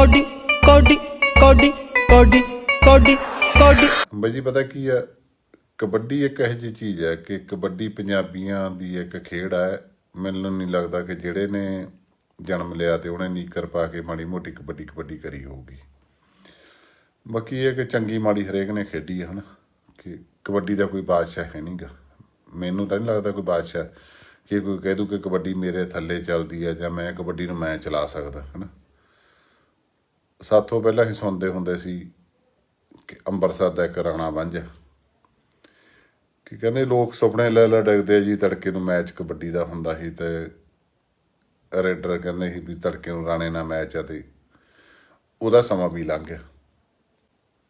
Cody ਕੋਡੀ ਕੋਡੀ ਕੋਡੀ ਕੋਡੀ ਕੋਡੀ। ਬਾਈ ਜੀ, ਪਤਾ ਕੀ ਹੈ ਕਬੱਡੀ ਇੱਕ ਇਹੋ ਜਿਹੀ ਚੀਜ਼ ਹੈ ਕਿ ਕਬੱਡੀ ਪੰਜਾਬੀਆਂ ਦੀ ਇੱਕ ਖੇਡ ਹੈ ਮੈਨੂੰ ਨਹੀਂ ਲੱਗਦਾ ਕਿ ਜਿਹੜੇ ਨੇ ਜਨਮ ਲਿਆ ਤੇ ਉਹਨੇ ਨੀਕਰ ਪਾ ਕੇ ਮਾੜੀ ਮੋਟੀ ਕਬੱਡੀ ਕਬੱਡੀ ਕਰੀ ਹੋਊਗੀ। ਬਾਕੀ ਇਹ ਕਿ ਚੰਗੀ ਮਾੜੀ ਹਰੇਕ ਨੇ ਖੇਡੀ ਹੈ ਹਨਾ? ਕਿ ਕਬੱਡੀ ਦਾ ਕੋਈ ਬਾਦਸ਼ਾਹ ਹੈ ਨਹੀਂਗਾ ਮੈਨੂੰ ਤਾਂ ਨਹੀਂ ਲੱਗਦਾ ਕੋਈ ਬਾਦਸ਼ਾਹ ਕਿ ਕੋਈ ਕਹਿ ਦੂ ਕਿ ਕਬੱਡੀ ਮੇਰੇ ਥੱਲੇ ਚੱਲਦੀ ਹੈ ਜਾਂ ਮੈਂ ਕਬੱਡੀ ਨੂੰ ਮੈਂ ਚਲਾ ਸਕਦਾ, ਹਨਾ? ਸਾਥੋਂ ਪਹਿਲਾਂ ਹੀ ਸੁਣਦੇ ਹੁੰਦੇ ਸੀ ਕਿ ਅੰਮ੍ਰਿਤਸਰ ਦਾ ਇੱਕ ਰਾਣਾ ਵਾਂਝਾ ਕਿ ਕਹਿੰਦੇ ਲੋਕ ਸੁਪਨੇ ਲੈ ਲੈ ਡਿੱਗਦੇ ਆ ਜੀ, ਤੜਕੇ ਨੂੰ ਮੈਚ ਕਬੱਡੀ ਦਾ ਹੁੰਦਾ ਸੀ ਤੇ ਰੇਡਰ ਕਹਿੰਦੇ ਸੀ ਵੀ ਤੜਕੇ ਨੂੰ ਰਾਣੇ ਨਾਲ ਮੈਚ ਆ ਤੇ ਉਹਦਾ ਸਮਾਂ ਵੀ ਲੰਘ ਗਿਆ।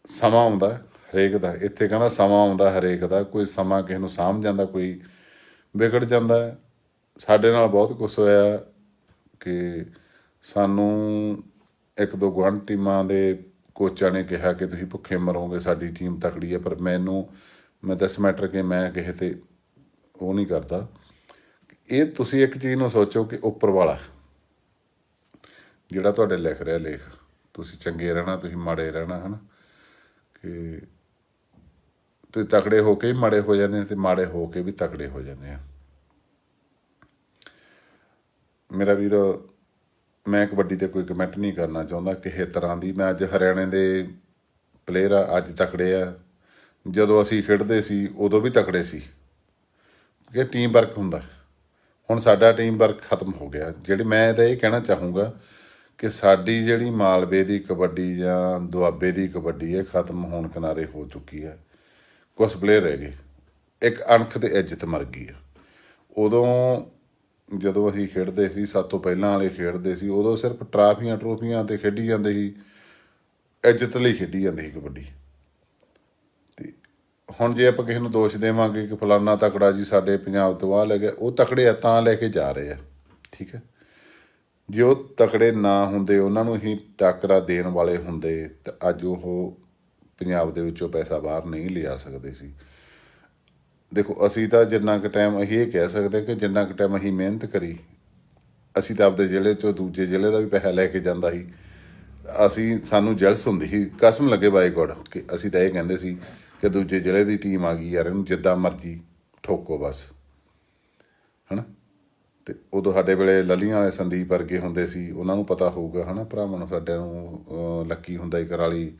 ਸਮਾਂ ਆਉਂਦਾ ਹਰੇਕ ਦਾ, ਇੱਥੇ ਕਹਿੰਦਾ ਸਮਾਂ ਆਉਂਦਾ ਹਰੇਕ ਦਾ, ਕੋਈ ਸਮਾਂ ਕਿਸੇ ਨੂੰ ਸਾਂਭ ਜਾਂਦਾ, ਕੋਈ ਵਿਗੜ ਜਾਂਦਾ। ਸਾਡੇ ਨਾਲ ਬਹੁਤ ਕੁਝ ਹੋਇਆ ਕਿ ਸਾਨੂੰ ਇੱਕ ਦੋ ਗੁਆਂਢ ਟੀਮਾਂ ਦੇ ਕੋਚਾਂ ਨੇ ਕਿਹਾ ਕਿ ਤੁਸੀਂ ਭੁੱਖੇ ਮਰੋਗੇ, ਸਾਡੀ ਟੀਮ ਤਕੜੀ ਹੈ, ਪਰ ਮੈਨੂੰ, ਮੈਂ ਦੱਸ ਮੈਟਰ ਕਿ ਮੈਂ ਕਿਸੇ ਤੇ ਉਹ ਨਹੀਂ ਕਰਦਾ। ਇਹ ਤੁਸੀਂ ਇੱਕ ਚੀਜ਼ ਨੂੰ ਸੋਚੋ ਕਿ ਉੱਪਰ ਵਾਲਾ, ਜਿਹੜਾ ਤੁਹਾਡੇ ਲਿਖ ਰਿਹਾ ਲੇਖ, ਤੁਸੀਂ ਚੰਗੇ ਰਹਿਣਾ, ਤੁਸੀਂ ਮਾੜੇ ਰਹਿਣਾ, ਹਨਾ? ਕਿ ਤੁਸੀਂ ਤਕੜੇ ਹੋ ਕੇ ਹੀ ਮਾੜੇ ਹੋ ਜਾਂਦੇ ਆ ਤੇ ਮਾੜੇ ਹੋ ਕੇ ਵੀ ਤਕੜੇ ਹੋ ਜਾਂਦੇ ਆ ਮੇਰਾ ਵੀਰ ਮੈਂ ਕਬੱਡੀ ਤੇ ਕੋਈ ਕਮੈਂਟ ਨਹੀਂ ਕਰਨਾ ਚਾਹੁੰਦਾ ਕਿਸੇ ਤਰ੍ਹਾਂ ਦੀ। ਮੈਂ ਅੱਜ ਹਰਿਆਣੇ ਦੇ ਪਲੇਅਰ ਆ, ਅੱਜ ਤਕੜੇ ਆ। ਜਦੋਂ ਅਸੀਂ ਖੇਡਦੇ ਸੀ, ਉਦੋਂ ਵੀ ਤਕੜੇ ਸੀ। ਕਿ ਟੀਮ ਵਰਕ ਹੁੰਦਾ। ਹੁਣ ਸਾਡਾ ਟੀਮ ਵਰਕ ਖਤਮ ਹੋ ਗਿਆ। ਜਿਹੜੀ ਮੈਂ ਤਾਂ ਇਹ ਕਹਿਣਾ ਚਾਹੂੰਗਾ ਕਿ ਸਾਡੀ ਜਿਹੜੀ ਮਾਲਵੇ ਦੀ ਕਬੱਡੀ ਜਾਂ ਦੁਆਬੇ ਦੀ ਕਬੱਡੀ ਹੈ ਖਤਮ ਹੋਣ ਕਿਨਾਰੇ ਹੋ ਚੁੱਕੀ ਹੈ। ਕੁਝ ਪਲੇਅਰ ਰਹਿ ਗਏ। ਇੱਕ ਅਣਖ ਤੇ ਇੱਜ਼ਤ ਮਰ ਗਈ ਆ ਉਦੋਂ ਜਦੋਂ ਅਸੀਂ ਖੇਡਦੇ ਸੀ, ਸਭ ਤੋਂ ਪਹਿਲਾਂ ਵਾਲੇ ਖੇਡਦੇ ਸੀ, ਉਦੋਂ ਸਿਰਫ ਟਰਾਫੀਆਂ ਟਰੋਫੀਆਂ ਤੇ ਖੇਡੀ ਜਾਂਦੇ ਸੀ, ਇੱਜ਼ਤ ਲਈ ਖੇਡੀ ਜਾਂਦੇ ਸੀ ਕਬੱਡੀ। ਤੇ ਹੁਣ ਜੇ ਆਪਾਂ ਕਿਸੇ ਨੂੰ ਦੋਸ਼ ਦੇਵਾਂਗੇ ਕਿ ਫਲਾਨਾ ਤਕੜਾ ਜੀ ਸਾਡੇ ਪੰਜਾਬ ਤੋਂ ਆ ਲੈ ਗਿਆ, ਉਹ ਤਕੜੇ ਆ ਤਾਂ ਲੈ ਕੇ ਜਾ ਰਹੇ ਆ, ਠੀਕ ਹੈ ਜੇ ਉਹ ਤਕੜੇ ਨਾ ਹੁੰਦੇ, ਉਹਨਾਂ ਨੂੰ ਹੀ ਟਾਕਰਾ ਦੇਣ ਵਾਲੇ ਹੁੰਦੇ, ਤਾਂ ਅੱਜ ਉਹ ਪੰਜਾਬ ਦੇ ਵਿੱਚੋਂ ਪੈਸਾ ਬਾਹਰ ਨਹੀਂ ਲਿਆ ਸਕਦੇ ਸੀ। ਦੇਖੋ, ਅਸੀਂ ਤਾਂ ਜਿੰਨਾ ਕੁ ਟਾਈਮ ਅਸੀਂ ਇਹ ਕਹਿ ਸਕਦੇ ਕਿ ਜਿੰਨਾ ਕੁ ਟਾਈਮ ਅਸੀਂ ਮਿਹਨਤ ਕਰੀ, ਅਸੀਂ ਤਾਂ ਆਪਦੇ ਜ਼ਿਲ੍ਹੇ ਚੋਂ ਦੂਜੇ ਜ਼ਿਲ੍ਹੇ ਦਾ ਵੀ ਪੈਸਾ ਲੈ ਕੇ ਜਾਂਦਾ ਸੀ। ਅਸੀਂ, ਸਾਨੂੰ ਜਲਸ ਹੁੰਦੀ ਸੀ, ਕਸਮ ਲੱਗੇ ਬਾਈ ਗੋਡ, ਕਿ ਅਸੀਂ ਤਾਂ ਇਹ ਕਹਿੰਦੇ ਸੀ ਕਿ ਦੂਜੇ ਜ਼ਿਲ੍ਹੇ ਦੀ ਟੀਮ ਆ ਗਈ ਯਾਰ, ਇਹਨੂੰ ਜਿੱਦਾਂ ਮਰਜ਼ੀ ਠੋਕੋ ਬਸ। ਹਨਾ? ਤੇ ਉਦੋਂ ਸਾਡੇ ਵੇਲੇ ਲਲੀਆਂ ਵਾਲੇ ਸੰਦੀਪ ਵਰਗੇ ਹੁੰਦੇ ਸੀ, ਉਹਨਾਂ ਨੂੰ ਪਤਾ ਹੋਊਗਾ, ਹਨਾ, ਭਰਾਵਾਂ ਨੂੰ ਸਾਡੇ ਨੂੰ ਲੱਕੀ ਹੁੰਦਾ ਹੀ ਕਰਾਲੀ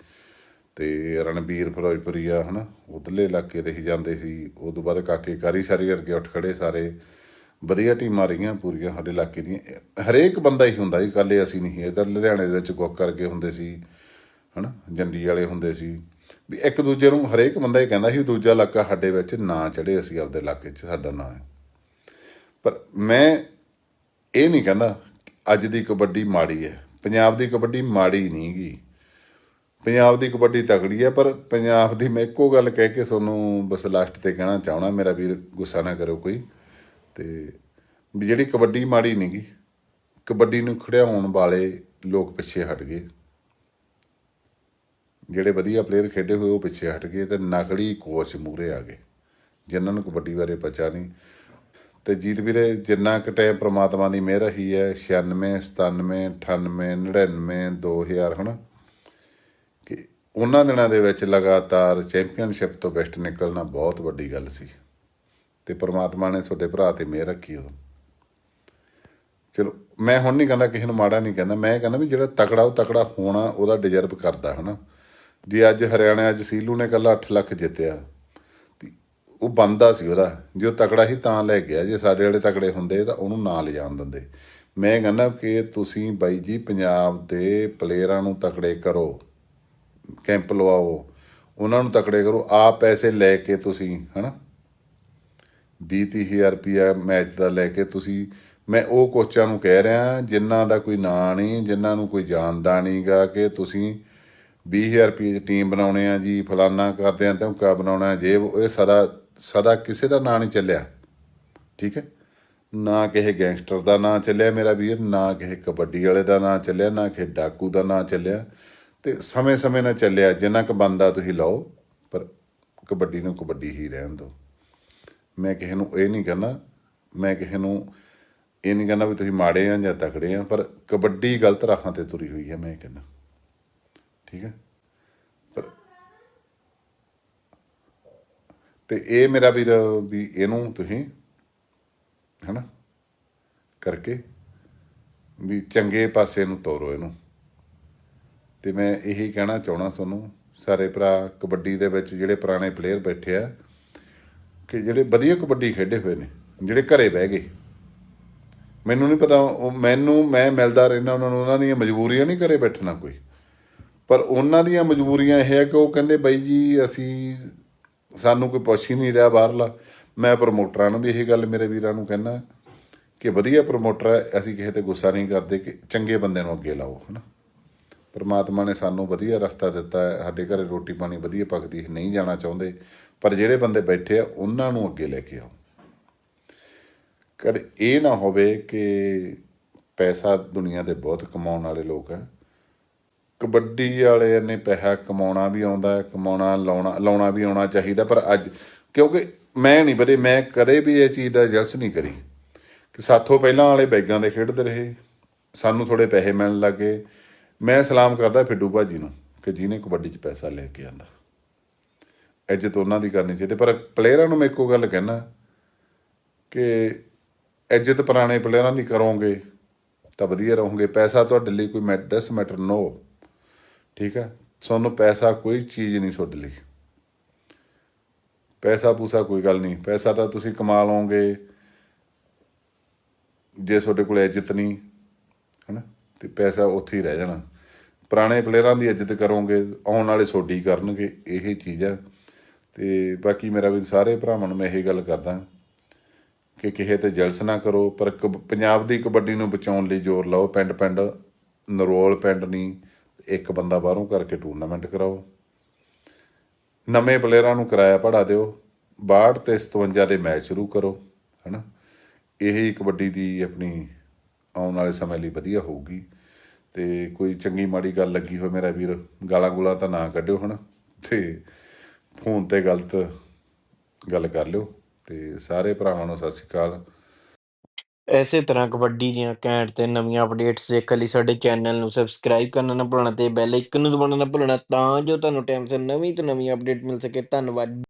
ਤੇ ਰਣਬੀਰ ਫਿਰੋਜ਼ਪੁਰੀਆ ਹਨਾ? ਉਧਰਲੇ ਇਲਾਕੇ ਦੇ ਹੀ ਜਾਂਦੇ ਸੀ। ਉਦੋਂ ਬਾਅਦ ਕਾਕੇ ਕਾਰੀ ਸਾਰੀ ਕਰਕੇ ਉੱਠ ਖੜੇ ਸਾਰੇ। ਵਧੀਆ ਟੀਮਾਂ ਰਹੀਆਂ ਪੂਰੀਆਂ ਸਾਡੇ ਇਲਾਕੇ ਦੀਆਂ। ਹਰੇਕ ਬੰਦਾ ਹੀ ਹੁੰਦਾ ਸੀ ਇਕੱਲੇ ਅਸੀਂ ਨਹੀਂ। ਇਧਰ ਲੁਧਿਆਣੇ ਦੇ ਵਿੱਚ ਗੁੱਕ ਕਰਕੇ ਹੁੰਦੇ ਸੀ, ਹਨਾ? ਜੰਡੀ ਵਾਲੇ ਹੁੰਦੇ ਸੀ। ਵੀ ਇੱਕ ਦੂਜੇ ਨੂੰ ਹਰੇਕ ਬੰਦਾ ਹੀ ਕਹਿੰਦਾ ਸੀ, ਦੂਜਾ ਇਲਾਕਾ ਸਾਡੇ ਵਿੱਚ ਨਾ ਚੜੇ ਅਸੀਂ ਆਪਦੇ ਇਲਾਕੇ 'ਚ, ਸਾਡਾ ਨਾਂ ਹੈ। ਪਰ ਮੈਂ ਇਹ ਨਹੀਂ ਕਹਿੰਦਾ ਕਿ ਅੱਜ ਦੀ ਕਬੱਡੀ ਮਾੜੀ ਹੈ। ਪੰਜਾਬ ਦੀ ਕਬੱਡੀ ਮਾੜੀ ਨਹੀਂ ਗੀ। ਪੰਜਾਬ ਦੀ ਕਬੱਡੀ ਤਕੜੀ ਹੈ, ਪਰ ਪੰਜਾਬ ਦੀ ਮੈਂ ਇੱਕੋ ਗੱਲ ਕਹਿ ਕੇ ਤੁਹਾਨੂੰ ਬਸ ਲਾਸਟ ਤੇ ਕਹਿਣਾ ਚਾਹਣਾ ਮੇਰਾ ਵੀਰ ਗੁੱਸਾ ਨਾ ਕਰੋ ਕੋਈ। ਤੇ ਵੀ ਜਿਹੜੀ ਕਬੱਡੀ ਮਾੜੀ ਨਹੀਂ ਗੀ, ਕਬੱਡੀ ਨੂੰ ਖੜਿਆਉਣ ਵਾਲੇ ਲੋਕ ਪਿੱਛੇ ਹਟ ਗਏ। ਜਿਹੜੇ ਵਧੀਆ ਪਲੇਅਰ ਖੇਡੇ ਹੋਏ ਉਹ ਪਿੱਛੇ ਹਟ ਗਏ ਤੇ ਨਕਲੀ ਕੋਚ ਮੂਰੇ ਆ ਗਏ, ਜਿਨ੍ਹਾਂ ਨੂੰ ਕਬੱਡੀ ਬਾਰੇ ਪਤਾ ਨਹੀਂ ਤੇ ਜੀਤ ਵੀਰੇ, ਜਿੰਨਾ ਕੁ ਟਾਈਮ ਪ੍ਰਮਾਤਮਾ ਦੀ ਮਿਹਰ ਹੀ ਹੈ 96 97 98 99 2000 ਹਨਾ? ਕਿ ਉਹਨਾਂ ਦਿਨਾਂ ਦੇ ਵਿੱਚ ਲਗਾਤਾਰ ਚੈਂਪੀਅਨਸ਼ਿਪ ਤੋਂ ਬੈਸਟ ਨਿਕਲਣਾ ਬਹੁਤ ਵੱਡੀ ਗੱਲ ਸੀ। ਤੇ ਪ੍ਰਮਾਤਮਾ ਨੇ ਤੁਹਾਡੇ ਭਰਾ ਤੇ ਮਿਹਰ ਰੱਖੀ ਉਦੋਂ। ਚਲੋ, ਮੈਂ ਹੁਣ ਨਹੀਂ ਕਹਿੰਦਾ ਕਿਸੇ ਨੂੰ ਮਾੜਾ ਨਹੀਂ ਕਹਿੰਦਾ, ਮੈਂ ਕਹਿੰਦਾ ਵੀ ਜਿਹੜਾ ਤਕੜਾ ਉਹ ਤਕੜਾ ਹੋਣਾ, ਉਹਦਾ ਡਿਜ਼ਰਵ ਕਰਦਾ, ਹਨਾ। ਜੇ ਅੱਜ ਹਰਿਆਣਾ, ਅੱਜ ਸੀਲੂ ਨੇ ਕੱਲਾ 8 ਲੱਖ ਜਿੱਤਿਆ ਉਹ ਬੰਦਾ ਸੀ ਉਹਦਾ, ਜੇ ਉਹ ਤਕੜਾ ਸੀ ਤਾਂ ਲੈ ਗਿਆ, ਜੇ ਸਾਡੇ ਵਾਲੇ ਤਕੜੇ ਹੁੰਦੇ ਤਾਂ ਉਹਨੂੰ ਨਾ ਲਿਜਾਣ ਦਿੰਦੇ। ਮੈਂ ਕਹਿੰਦਾ ਕਿ ਤੁਸੀਂ ਬਾਈ ਜੀ ਪੰਜਾਬ ਦੇ ਪਲੇਅਰਾਂ ਨੂੰ ਤਕੜੇ ਕਰੋ। ਕੈਂਪ ਲਵਾਓ, ਉਹਨਾਂ ਨੂੰ ਤਕੜੇ ਕਰੋ ਆਪ ਪੈਸੇ ਲੈ ਕੇ ਤੁਸੀਂ, ਹਨਾ? 20000 ਰੁਪਿਆ ਮੈਚ ਦਾ ਲੈ ਕੇ ਤੁਸੀਂ, ਮੈਂ ਉਹ ਕੋਚਾਂ ਨੂੰ ਕਹਿ ਰਿਹਾ, ਜਿਨ੍ਹਾਂ ਦਾ ਕੋਈ ਨਾਂ ਨਹੀਂ, ਜਿਨ੍ਹਾਂ ਨੂੰ ਕੋਈ ਜਾਣਦਾ ਨਹੀਂਗਾ ਕਿ ਤੁਸੀਂ 20000 ਰੁਪਏ ਦੀ ਟੀਮ ਬਣਾਉਣੇ ਆ ਜੀ, ਫਲਾਨਾ ਕਰਦੇ ਆ, ਧਮਕਾ ਬਣਾਉਣਾ ਜੇ ਇਹ ਸਦਾ ਸਦਾ ਕਿਸੇ ਦਾ ਨਾਂ ਨਹੀਂ ਚੱਲਿਆ। ਠੀਕ ਹੈ? ਨਾ ਕਿਸੇ ਗੈਂਗਸਟਰ ਦਾ ਨਾਂ ਚੱਲਿਆ ਮੇਰਾ ਵੀਰ, ਨਾ ਕਿਸੇ ਕਬੱਡੀ ਵਾਲੇ ਦਾ ਨਾਂ ਚੱਲਿਆ, ਨਾ ਕਿਸੇ ਡਾਕੂ ਦਾ ਨਾਂ ਚੱਲਿਆ। ਤੇ ਸਮੇਂ-ਸਮੇਂ ਨਾਲ ਚੱਲਿਆ, ਜਿੰਨਾ ਕੁ ਬੰਦਾ ਤੁਸੀਂ ਲਾਓ, ਪਰ ਕਬੱਡੀ ਨੂੰ ਕਬੱਡੀ ਹੀ ਰਹਿਣ ਦਿਓ। ਮੈਂ ਕਿਸੇ ਨੂੰ ਇਹ ਨਹੀਂ ਕਹਿੰਦਾ ਮੈਂ ਕਿਸੇ ਨੂੰ ਇਹ ਨਹੀਂ ਕਹਿੰਦਾ ਵੀ ਤੁਸੀਂ ਮਾੜੇ ਆ ਜਾਂ ਤਕੜੇ ਆ, ਪਰ ਕਬੱਡੀ ਗਲਤ ਰਾਹਾਂ ਤੇ ਤੁਰੀ ਹੋਈ ਹੈ, ਮੈਂ ਇਹ ਕਹਿੰਦਾ। ਠੀਕ ਹੈ? ਪਰ ਤੇ ਇਹ ਮੇਰਾ ਵੀਰ, ਵੀ ਇਹਨੂੰ ਤੁਸੀਂ ਹਨਾ ਕਰਕੇ ਵੀ ਚੰਗੇ ਪਾਸੇ ਨੂੰ ਤੋਰੋ ਇਹਨੂੰ। ਤੇ ਮੈਂ ਇਹੀ ਕਹਿਣਾ ਚਾਹਣਾ ਤੁਹਾਨੂੰ, ਸਾਰੇ ਭਰਾ ਕਬੱਡੀ ਦੇ ਵਿੱਚ ਜਿਹੜੇ ਪੁਰਾਣੇ ਪਲੇਅਰ ਬੈਠੇ ਆ, ਕਿ ਜਿਹੜੇ ਵਧੀਆ ਕਬੱਡੀ ਖੇਡੇ ਹੋਏ ਨੇ, ਜਿਹੜੇ ਘਰੇ ਬਹਿ ਗਏ। ਮੈਨੂੰ ਨਹੀਂ ਪਤਾ ਉਹ ਮੈਨੂੰ, ਮੈਂ ਮਿਲਦਾ ਰਹਿਣਾ ਉਹਨਾਂ ਨੂੰ, ਉਹਨਾਂ ਦੀਆਂ ਮਜਬੂਰੀਆਂ ਨਹੀਂ ਘਰੇ ਬੈਠਣਾ ਕੋਈ। ਪਰ ਉਹਨਾਂ ਦੀਆਂ ਮਜਬੂਰੀਆਂ ਇਹ ਹੈ ਕਿ ਉਹ ਕਹਿੰਦੇ ਬਾਈ ਜੀ, ਅਸੀਂ ਸਾਨੂੰ ਕੋਈ ਪੁੱਛ ਹੀ ਨਹੀਂ ਰਿਹਾ ਬਾਹਰਲਾ। ਮੈਂ ਪ੍ਰਮੋਟਰਾਂ ਨੂੰ ਵੀ ਇਹੀ ਗੱਲ ਮੇਰੇ ਵੀਰਾਂ ਨੂੰ ਕਹਿੰਦਾ ਕਿ ਵਧੀਆ ਪ੍ਰਮੋਟਰ ਹੈ ਅਸੀਂ ਕਿਸੇ ਤੇ ਗੁੱਸਾ ਨਹੀਂ ਕਰਦੇ ਕਿ ਚੰਗੇ ਬੰਦੇ ਨੂੰ ਅੱਗੇ ਲਾਓ, ਹਨਾ। ਪਰਮਾਤਮਾ ਨੇ ਸਾਨੂੰ ਵਧੀਆ ਰਸਤਾ ਦਿੱਤਾ ਹੈ, ਸਾਡੇ ਘਰੇ ਰੋਟੀ ਪਾਣੀ ਵਧੀਆ ਪੱਕਦੀ ਨਹੀਂ ਜਾਣਾ ਚਾਹੁੰਦੇ, ਪਰ ਜਿਹੜੇ ਬੰਦੇ ਬੈਠੇ ਆ, ਉਹਨਾਂ ਨੂੰ ਅੱਗੇ ਲੈ ਕੇ ਆਓ। ਕਦੇ ਇਹ ਨਾ ਹੋਵੇ ਕਿ ਪੈਸਾ ਦੁਨੀਆ ਦੇ ਬਹੁਤ ਕਮਾਉਣ ਵਾਲੇ ਲੋਕ ਹੈ। ਕਬੱਡੀ ਵਾਲੇ ਨੇ ਪੈਸਾ ਕਮਾਉਣਾ ਵੀ ਆਉਂਦਾ ਹੈ, ਕਮਾਉਣਾ ਲਾਉਣਾ ਲਾਉਣਾ ਵੀ ਆਉਣਾ ਚਾਹੀਦਾ, ਪਰ ਅੱਜ ਕਿਉਂਕਿ ਮੈਂ ਨਹੀਂ ਬਦੇ ਮੈਂ ਕਦੇ ਵੀ ਇਹ ਚੀਜ਼ ਦਾ ਜਲਸ ਨਹੀਂ ਕਰੀ। ਕਿ ਸਾਥੋਂ ਪਹਿਲਾਂ ਵਾਲੇ ਬੈਗਾਂ ਦੇ ਖੇਡਦੇ ਰਹੇ, ਸਾਨੂੰ ਥੋੜੇ ਪੈਸੇ ਮਿਲਣ ਲੱਗੇ ਮੈਂ ਸਲਾਮ ਕਰਦਾ ਫਿੱਡੂ ਭਾਜੀ ਨੂੰ ਕਿ ਜਿਹਨੇ ਕਬੱਡੀ 'ਚ ਪੈਸਾ ਲੈ ਕੇ ਆਂਦਾ। ਇੱਜ਼ਤ ਉਹਨਾਂ ਦੀ ਕਰਨੀ ਚਾਹੀਦੀ ਪਰ ਪਲੇਅਰਾਂ ਨੂੰ ਮੈਂ ਇੱਕੋ ਗੱਲ ਕਹਿਣਾ ਕਿ ਇੱਜ਼ਤ ਪੁਰਾਣੇ ਪਲੇਅਰਾਂ ਦੀ ਕਰੋਗੇ ਤਾਂ ਵਧੀਆ ਰਹੋਗੇ। ਪੈਸਾ ਤੁਹਾਡੇ ਲਈ ਕੋਈ ਮੈਟ, ਦਸ ਮੈਟਰ ਨੋ ਠੀਕ ਹੈ ਤੁਹਾਨੂੰ ਪੈਸਾ ਕੋਈ ਚੀਜ਼ ਨਹੀਂ ਤੁਹਾਡੇ ਲਈ। ਪੈਸਾ ਪੂਸਾ ਕੋਈ ਗੱਲ ਨਹੀਂ। ਪੈਸਾ ਤਾਂ ਤੁਸੀਂ ਕਮਾ ਲਓਗੇ ਜੇ ਤੁਹਾਡੇ ਕੋਲ ਇੱਜ਼ਤ ਨਹੀਂ, ਹਨਾ? ਤੇ ਪੈਸਾ ਉੱਥੇ ਹੀ ਰਹਿ ਜਾਣਾ। ਪੁਰਾਣੇ ਪਲੇਅਰਾਂ ਦੀ ਇੱਜ਼ਤ ਕਰੋਗੇ, ਆਉਣ ਵਾਲੇ ਸੋਡੀ ਕਰਨਗੇ, ਇਹ ਚੀਜ਼ ਹੈ। ਤੇ ਬਾਕੀ ਮੇਰਾ ਵੀ ਸਾਰੇ ਭਰਾਵਾਂ ਨੂੰ ਮੈਂ ਇਹ ਗੱਲ ਕਰਦਾ ਕਿ ਕਿਸੇ ਤੇ ਜਲਸ ਨਾ ਕਰੋ, ਪਰ ਕਬ- ਪੰਜਾਬ ਦੀ ਕਬੱਡੀ ਨੂੰ ਬਚਾਉਣ ਲਈ ਜ਼ੋਰ ਲਾਓ ਪਿੰਡ ਪਿੰਡ ਨਰੋਲ ਪਿੰਡ ਨਹੀਂ, ਇੱਕ ਬੰਦਾ ਬਾਹਰੋਂ ਕਰਕੇ ਟੂਰਨਾਮੈਂਟ ਕਰਾਓ। ਨਵੇਂ ਪਲੇਅਰਾਂ ਨੂੰ ਕਿਰਾਇਆ ਪੜਾ ਦਿਓ 62 ਤੇ 57 ਦੇ ਮੈਚ ਸ਼ੁਰੂ ਕਰੋ, ਹਨਾ। ਇਹ ਹੀ ਕਬੱਡੀ ਦੀ ਆਪਣੀ ਆਉਣ ਵਾਲੇ ਸਮੇਂ ਲਈ ਵਧੀਆ ਹੋਊਗੀ। ਤੇ ਕੋਈ ਚੰਗੀ ਮਾੜੀ ਗੱਲ ਲੱਗੀ ਹੋਵੇ ਮੇਰਾ ਵੀਰ, ਗਾਲਾਂ ਗੁਲਾਂ ਤਾਂ ਨਾ ਕੱਢਿਓ ਹਨਾ। ਤੇ ਫੋਨ ਤੇ ਗਲਤ ਗੱਲ ਕਰ ਲਿਓ ਤੇ ਸਾਰੇ ਭਰਾਵਾਂ ਨੂੰ ਸਤਿ ਸ਼੍ਰੀ ਅਕਾਲ। ਐਸੇ ਤਰ੍ਹਾਂ ਕਬੱਡੀ ਦੀਆਂ ਘੈਂਟ ਤੇ ਨਵੀਆਂ ਅਪਡੇਟਸ ਦੇਖਣ ਲਈ ਸਾਡੇ ਚੈਨਲ ਨੂੰ ਸਬਸਕ੍ਰਾਈਬ ਕਰਨਾ ਨਾ ਭੁੱਲਣਾ ਤੇ ਬੈਲ ਆਈਕਨ ਨੂੰ ਦਬਾਉਣਾ ਨਾ ਭੁੱਲਣਾ ਤਾਂ ਜੋ ਤੁਹਾਨੂੰ ਟਾਈਮ ਸਿਰ ਨਵੀਂ ਤੋਂ ਨਵੀਂ ਅਪਡੇਟ ਮਿਲ ਸਕੇ। ਧੰਨਵਾਦ।